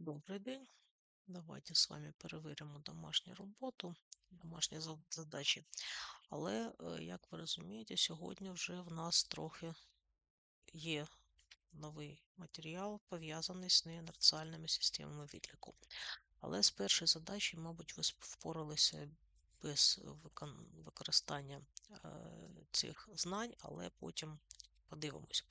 Добрий день. Давайте з вами перевіримо домашню роботу, домашні задачі. Але, е, як ви розумієте, сьогодні вже в нас трохи є новий матеріал, пов'язаний з неінерціальними системами відліку. Але з першої задачі, мабуть, ви впоралися без використання е, цих знань, але потім подивимось.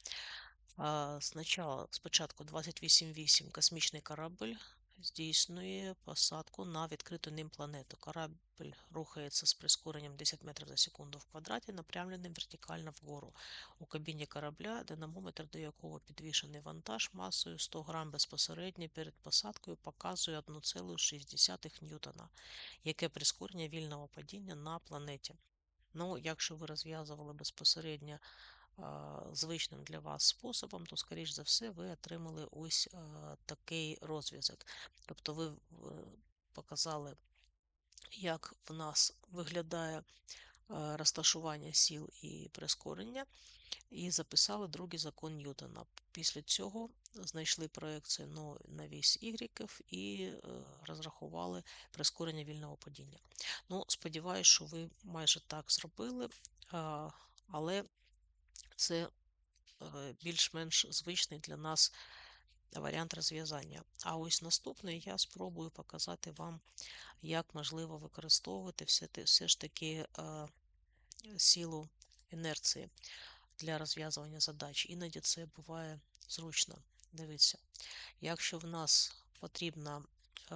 А, Спочатку, спочатку 28.8 космічний корабль здійснює посадку на відкриту ним планету. Корабль рухається з прискоренням 10 метрів за секунду в квадраті, напрямленим вертикально вгору. У кабіні корабля, динамометр до якого підвішений вантаж масою 100 грам безпосередньо перед посадкою показує 1,6 ньютона, яке прискорення вільного падіння на планеті. Ну, якщо ви розв'язували безпосередньо звичним для вас способом, то, скоріш за все, ви отримали ось такий розв'язок. Тобто ви показали, як в нас виглядає розташування сіл і прискорення, і записали другий закон Ньютона. Після цього знайшли проекцію на- вісь Y і е, розрахували прискорення вільного падіння. Ну, сподіваюсь, що ви майже так зробили, але це е, більш-менш звичний для нас варіант розв'язання. А ось наступний я спробую показати вам, як можливо використовувати все, все ж таки е, силу інерції для розв'язування задач. Іноді це буває зручно. Дивіться, якщо в нас потрібно е,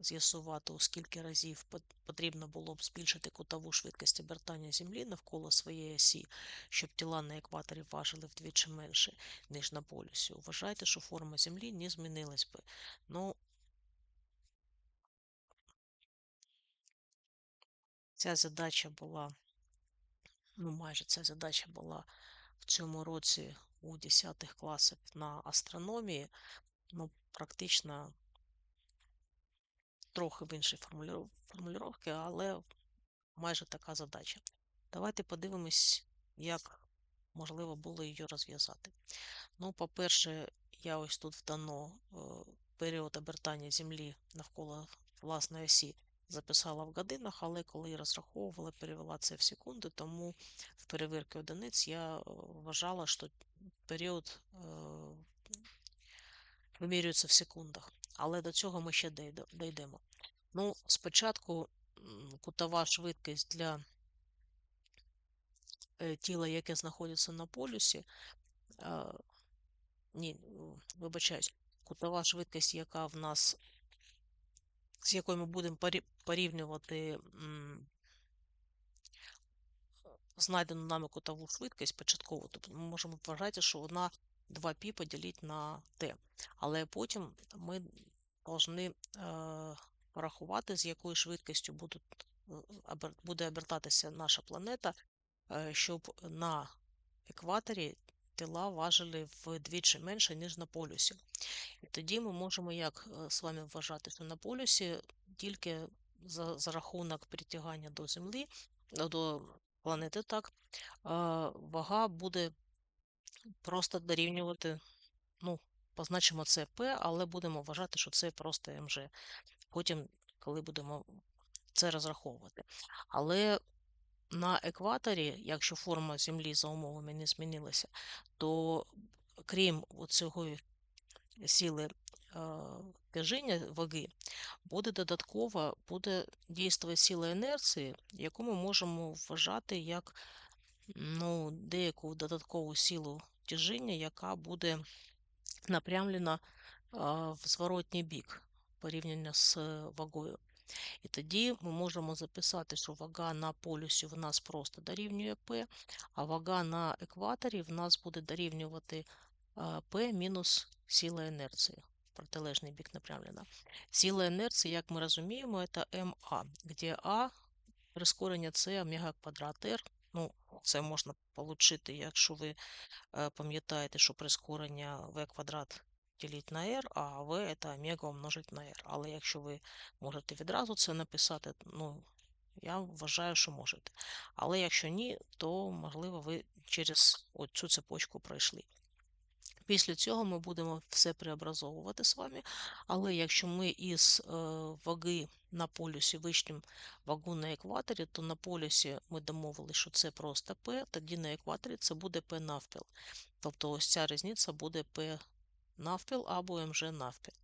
з'ясувати, у скільки разів пот- потрібно було б збільшити кутову швидкість обертання Землі навколо своєї осі, щоб тіла на екваторі важили вдвічі менше, ніж на полюсі. Вважайте, що форма Землі не змінилась би. Ну, ця задача була, ну майже ця задача була в цьому році у 10 класах на астрономії, ну, практично трохи в іншій формулюровці, але майже така задача. Давайте подивимось, як можливо було її розв'язати. Ну, по-перше, я ось тут вдано е, період обертання Землі навколо власної осі записала в годинах, але коли розраховувала, перевела це в секунди, тому в перевірці одиниць я е, вважала, що період е, вимірюється в секундах. Але до цього ми ще дійдемо. Ну, спочатку кутова швидкість для е, тіла, яке знаходиться на полюсі, е, ні, вибачаюсь, кутова швидкість, яка в нас, з якою ми будемо порівнювати знайдену нами кутову швидкість початкову, тобто ми можемо вважати, що вона 2π поділити на t. Але потім ми повинні е, порахувати, з якою швидкістю е, буде обертатися наша планета, е, щоб на екваторі тіла важили вдвічі менше, ніж на полюсі. І тоді ми можемо як з вами вважати, що на полюсі тільки за, за рахунок притягання до Землі, до планети, так, вага буде просто дорівнювати, ну, позначимо це P, але будемо вважати, що це просто МЖ. Потім, коли будемо це розраховувати. Але на екваторі, якщо форма Землі за умовами не змінилася, то крім цього сили е, тяжіння ваги, буде додатково буде дійствувати сила інерції, яку ми можемо вважати як ну, деяку додаткову силу тяжіння, яка буде напрямлена в зворотній бік порівняно з вагою. І тоді ми можемо записати, що вага на полюсі в нас просто дорівнює P, а вага на екваторі в нас буде дорівнювати P мінус сила інерції. Протилежний бік напрямлена. Сила інерції, як ми розуміємо, це МА, де А прискорення це омега квадрат R. Ну, це можна отримати, якщо ви е, пам'ятаєте, що прискорення v квадрат ділить на r, а v це омега умножить на r. Але якщо ви можете відразу це написати, ну, я вважаю, що можете. Але якщо ні, то, можливо, ви через цю цепочку пройшли. Після цього ми будемо все преобразовувати з вами, але якщо ми із е, ваги на полюсі вичнемо вагу на екваторі, то на полюсі ми домовилися, що це просто P, тоді на екваторі це буде P навпіл. Тобто ось ця різниця буде P навпіл або МЖ навпіл.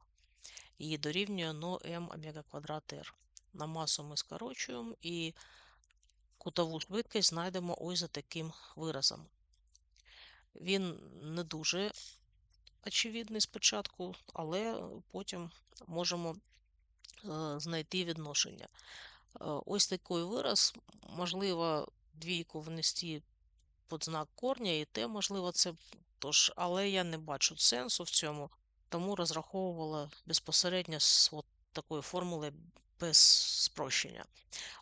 І дорівнює но М омега квадрат R. На масу ми скорочуємо і кутову швидкість знайдемо ось за таким виразом. Він не дуже очевидний спочатку, але потім можемо е, знайти відношення. Е, ось такий вираз, можливо, двійку внести під знак корня, і те, можливо, це тож, але я не бачу сенсу в цьому, тому розраховувала безпосередньо з от такої формули без спрощення.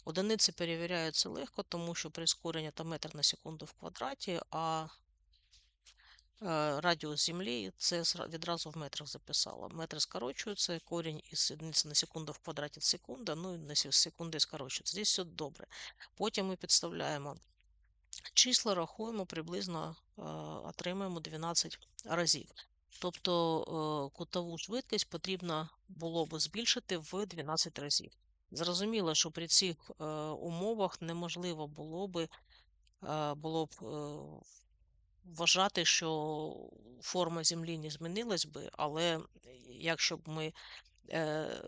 Одиниці перевіряються легко, тому що прискорення та метр на секунду в квадраті, а радіус Землі, це відразу в метрах записала. Метри скорочуються, корінь із одиниці на секунду в квадраті секунда, ну і на секунди скорочується. Здесь все добре. Потім ми підставляємо числа, рахуємо, приблизно е, отримаємо 12 разів. Тобто е, кутову швидкість потрібно було б збільшити в 12 разів. Зрозуміло, що при цих умовах неможливо було б було б вважати, що форма Землі не змінилась би, але якщо б ми е,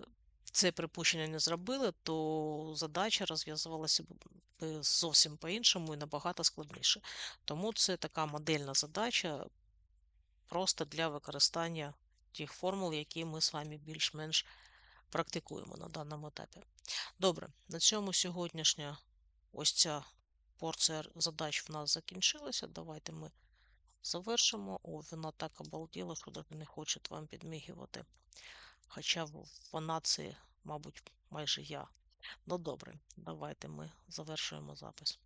це припущення не зробили, то задача розв'язувалася б зовсім по-іншому і набагато складніше. Тому це така модельна задача просто для використання тих формул, які ми з вами більш-менш практикуємо на даному етапі. Добре, на цьому сьогоднішня ось ця порція задач в нас закінчилася. Давайте ми завершимо. О, вона так обалділа, що навіть не хоче вам підмігувати. Хоча вона це, мабуть, майже я. Ну добре, давайте ми завершуємо запис.